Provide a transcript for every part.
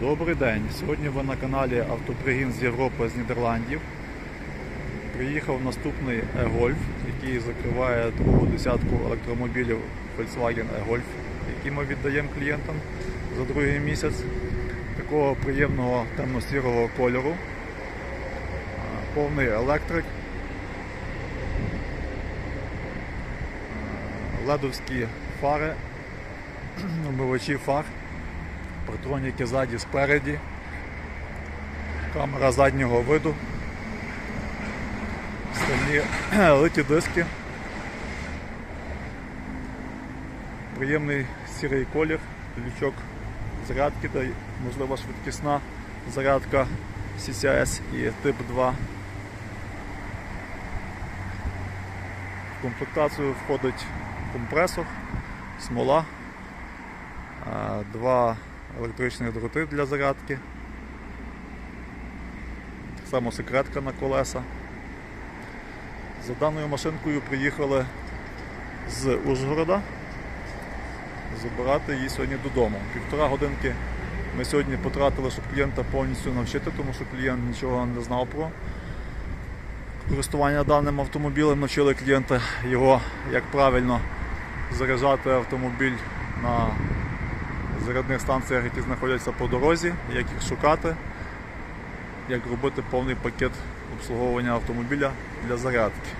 Добрий день. Сьогодні ви на каналі Автопригін з Європи з Нідерландів. Приїхав наступний e-Golf, який закриває другу десятку електромобілів Volkswagen e-Golf, які ми віддаємо клієнтам за другий місяць. Такого приємного темно-сірого кольору. Повний електрик. Ледовські фари, омивачі фар. Партроніки ззаді спереді, камера заднього виду, стальні литі диски, приємний сірий колір, лючок зарядки, та можливо швидкісна зарядка CCS і тип 2. В комплектацію входить компресор, смола, два електричні дроти для зарядки. Так само секретка на колеса. За даною машинкою приїхали з Ужгорода забирати її сьогодні додому. Півтора годинки ми сьогодні потратили, щоб клієнта повністю навчити, тому що клієнт нічого не знав про користування даним автомобілем. Навчили клієнта його, як правильно заряджати автомобіль на зарядних станціях, які знаходяться по дорозі, як їх шукати, як робити повний пакет обслуговування автомобіля для зарядки.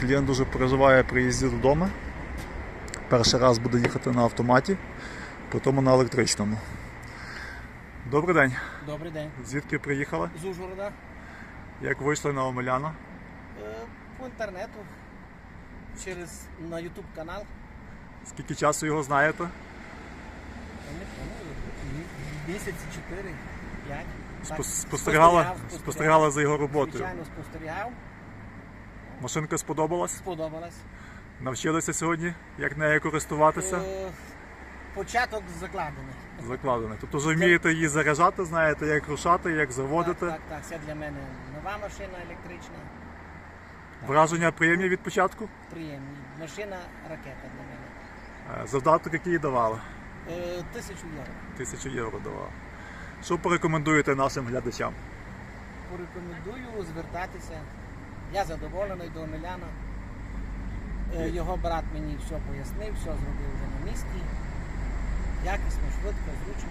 Клієнт дуже переживає при їзді додому. Перший раз буде їхати на автоматі, потім на електричному. Добрий день. Добрий день. Звідки приїхали? З Ужгорода. Як вийшли на Омеляна? Е, По інтернету. Через на YouTube канал. Скільки часу його знаєте? Я не пам'ятаю, Місяці 4, 5. Спос- Спостерігали, спостерігали за його роботою. Звичайно, спостерігав. Машинка сподобалась? Сподобалось. Навчилися сьогодні, як нею користуватися? Е, Початок закладений. Закладений. Тобто вже вмієте її заряджати, знаєте, як рушати, як заводити. Так, так, так. Це для мене нова машина електрична. Враження приємні від початку. Приємна. Машина ракета для мене. Е, Завдаток, який давали? Е, Тисячу євро. Тисячу євро давали. Що порекомендуєте нашим глядачам? Порекомендую звертатися. Я задоволений до Омеляна. Е, Його брат мені все пояснив, все зробив вже на місці. Якісно, швидко, зручно.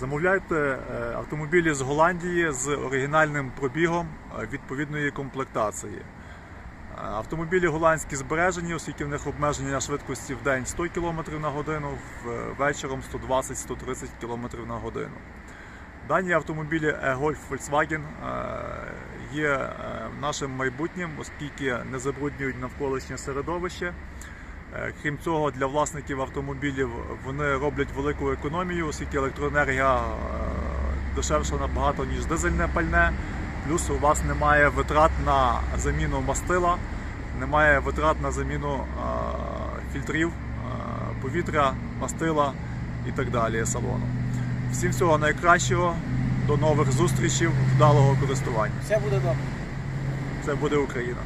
Замовляйте автомобілі з Голландії з оригінальним пробігом відповідної комплектації. Е, Автомобілі голландські збережені, оскільки в них обмеження швидкості в день 100 км на годину, в- вечором 120-130 км на годину. Дані автомобілі e-Golf Volkswagen е, є е, нашим майбутнім, оскільки не забруднюють навколишнє середовище. Е, Крім цього, для власників автомобілів вони роблять велику економію, оскільки електроенергія е, дешевша набагато, ніж дизельне пальне. Плюс у вас немає витрат на заміну мастила, немає витрат на заміну е, фільтрів, е, повітря, мастила і так далі салону. Всім всього найкращого, до нових зустрічей, вдалого користування. Все буде добре. Це буде Україна.